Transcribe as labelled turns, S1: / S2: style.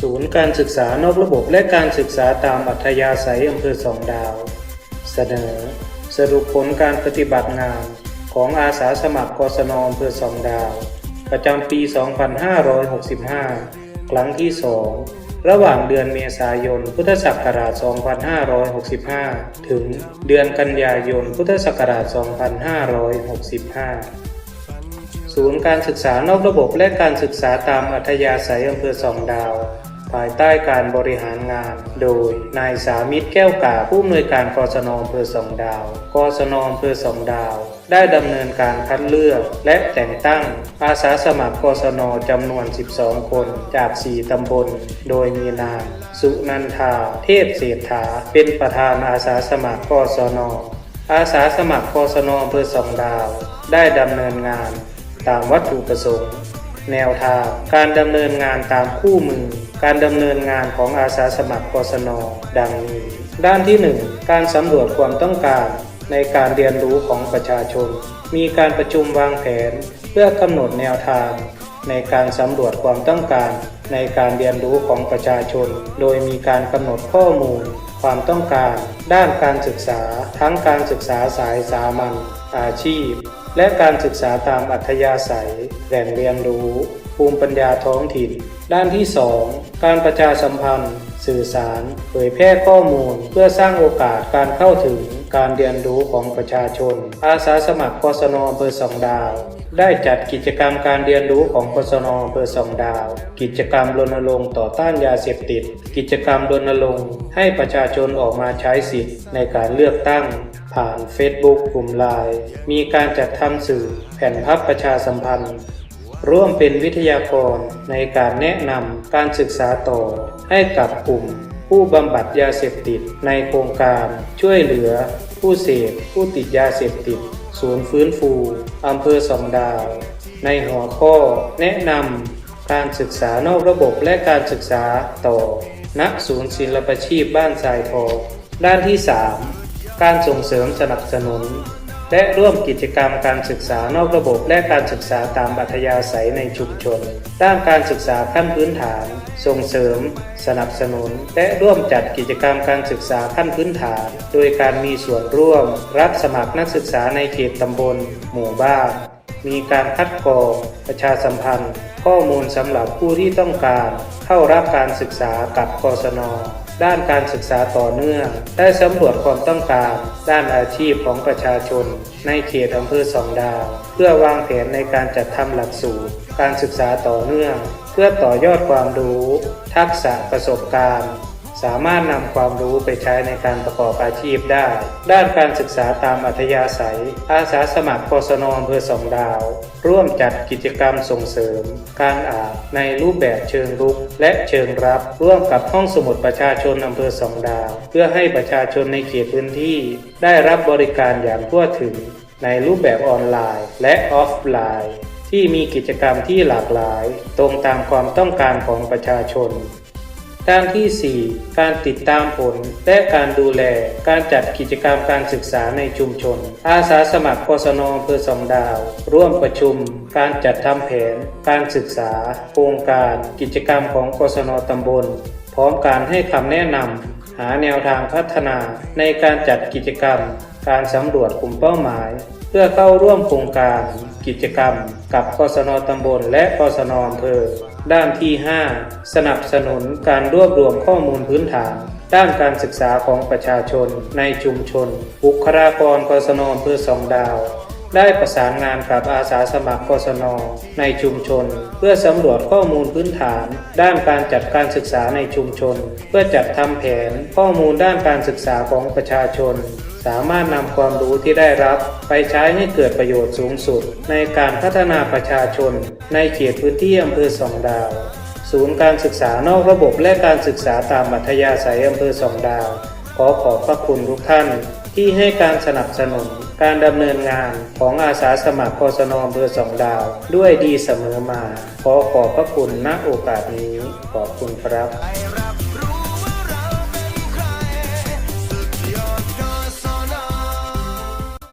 S1: ศูนย์การศึกษานอกระบบและการศึกษาตามอัธยาศัยอำเภอสองดาว เสนอ สรุปผลการปฏิบัติงานของอาสาสมัครกศนอำเภอสองดาว ประจำปี 2565 ครั้งที่ 2 ระหว่างเดือนเมษายน พุทธศักราช 2565 ถึงเดือนกันยายน พุทธศักราช 2565ศูนย์การศึกษานอกระบบและการศึกษาตามอัธยาศัยอำเภอสองดาว ภายใต้การบริหารงาน โดย นายสามิตรแก้วกาผู้อำนวยการกศนอำเภอสองดาว กศนอำเภอสองดาว ได้ดำเนินการคัดเลือก และแต่งตั้งอาสาสมัครกศนจำนวน 12 คนจาก 4 ตำบล โดยมีนางสุนันทา เทพเศรษฐา เป็นประธานอาสาสมัครกศนอาสาสมัครกศนอำเภอสองดาว ได้ดำเนินงาน ตามวัตถุประสงค์ แนวทางการดำเนินงานตามคู่มือ การดำเนินงานของอาสาสมัครกศนดังนี้ ด้านที่ 1 การสำรวจความต้องการในการเรียนรู้ของประชาชน มีการประชุมวางแผน เพื่อกำหนดแนวทาง ในการสำรวจความต้องการในการเรียนรู้ของประชาชน โดยมีการกำหนดข้อมูล ความต้องการ ด้านการศึกษา ทั้งการศึกษาสายสามัญอาชีพ และการศึกษาตามอัธยาศัยแหล่งเรียนรู้ ภูมิปัญญาท้องถิ่น ด้านที่ 2 การประชาสัมพันธ์ สื่อสาร เผยแพร่ข้อมูล เพื่อสร้างโอกาสการเข้าถึงการเรียนรู้ของประชาชน อาสาสมัครกศนอำเภอสองดาว ได้จัดกิจกรรมการเรียนรู้ของกศนอำเภอสองดาว กิจกรรมรณรงค์ต่อต้านยาเสพติด กิจกรรมรณรงค์ให้ประชาชนออกมาใช้สิทธิ์ในการเลือกตั้ง ผ่าน Facebook กลุ่มไลน์มีการจัดทำสื่อแผ่นพับประชาสัมพันธ์ ร่วมเป็นวิทยากรในการแนะนำการศึกษาต่อ ให้กับกลุ่ม ผู้บำบัดยาเสพติดในโครงการช่วยเหลือ ผู้เสพผู้ติดยาเสพติดศูนย์ฟื้นฟูอำเภอสองดาว ในหัวข้อแนะนำการศึกษานอกระบบและการศึกษาต่อ ณศูนย์ศิลปชีพบ้านทรายทองด้านที่ 3 การส่งเสริมสนับสนุน และร่วมกิจกรรมการศึกษานอกระบบและการศึกษาตามอัธยาศัยในชุมชน ด้านการศึกษาขั้นพื้นฐาน ส่งเสริม สนับสนุน และร่วมจัดกิจกรรมการศึกษาขั้นพื้นฐาน โดยการมีส่วนร่วม รับสมัครนักศึกษาในเขตตำบล หมู่บ้าน มีการคัดกรองประชาสัมพันธ์ ข้อมูลสำหรับผู้ที่ต้องการ เข้ารับการศึกษากับกศน ด้านการศึกษาต่อเนื่อง ได้สำรวจความต้องการ ด้านอาชีพของประชาชน ในเขตอำเภอสองดาว เพื่อวางแผนในการจัดทำหลักสูตร การศึกษาต่อเนื่อง เพื่อต่อยอดความรู้ ทักษะประสบการณ์ สามารถนำความรู้ไปใช้ในการประกอบอาชีพได้ ด้านการศึกษาตามอัธยาศัย อาสาสมัครกศนอำเภอสองดาว ร่วมจัดกิจกรรมส่งเสริม การอ่านในรูปแบบเชิงรุก และเชิงรับ ร่วมกับห้องสมุดประชาชนอำเภอสองดาว เพื่อให้ประชาชนในเขตพื้นที่ ได้รับบริการอย่างทั่วถึง ในรูปแบบออนไลน์ และออฟไลน์ ที่มีกิจกรรมที่หลากหลาย ตรงตามความต้องการของประชาชน ด้านที่ 4 การติดตามผล และการดูแล การจัดกิจกรรมการศึกษาในชุมชน อาสาสมัครกศนอำเภอสองดาว ร่วมประชุม การจัดทำแผน การศึกษา โครงการ กิจกรรมของกศนตำบล พร้อมการให้คำแนะนำหาแนวทางพัฒนา ในการจัดกิจกรรม การสำรวจกลุ่มเป้าหมาย เพื่อเข้าร่วมโครงการ กิจกรรม กับกศนตำบล และกศนอำเภอ ด้านที่ 5 สนับสนุนการรวบรวมข้อมูลพื้นฐาน ด้านการศึกษาของประชาชน ในชุมชน บุคลากรกศนอำเภอสองดาว ได้ประสานงานกับอาสาสมัครกศนในชุมชน เพื่อสำรวจข้อมูลพื้นฐาน ด้านการจัดการศึกษาในชุมชน เพื่อจัดทำแผนข้อมูลด้านการศึกษาของประชาชน สามารถนำความรู้ที่ได้รับไปใช้ให้เกิดประโยชน์สูงสุด ในการพัฒนาประชาชน ในเขตพื้นที่อำเภอสองดาว ศูนย์การศึกษานอกระบบและการศึกษาตามอัธยาศัยอำเภอสองดาว ขอขอบพระคุณทุกท่าน ที่ให้การสนับสนุน การดำเนินงานของอาสาสมัครกศนอำเภอสองดาว ด้วยดีเสมอมา ขอขอบพระคุณณโอกาสนี้ขอบคุณครับ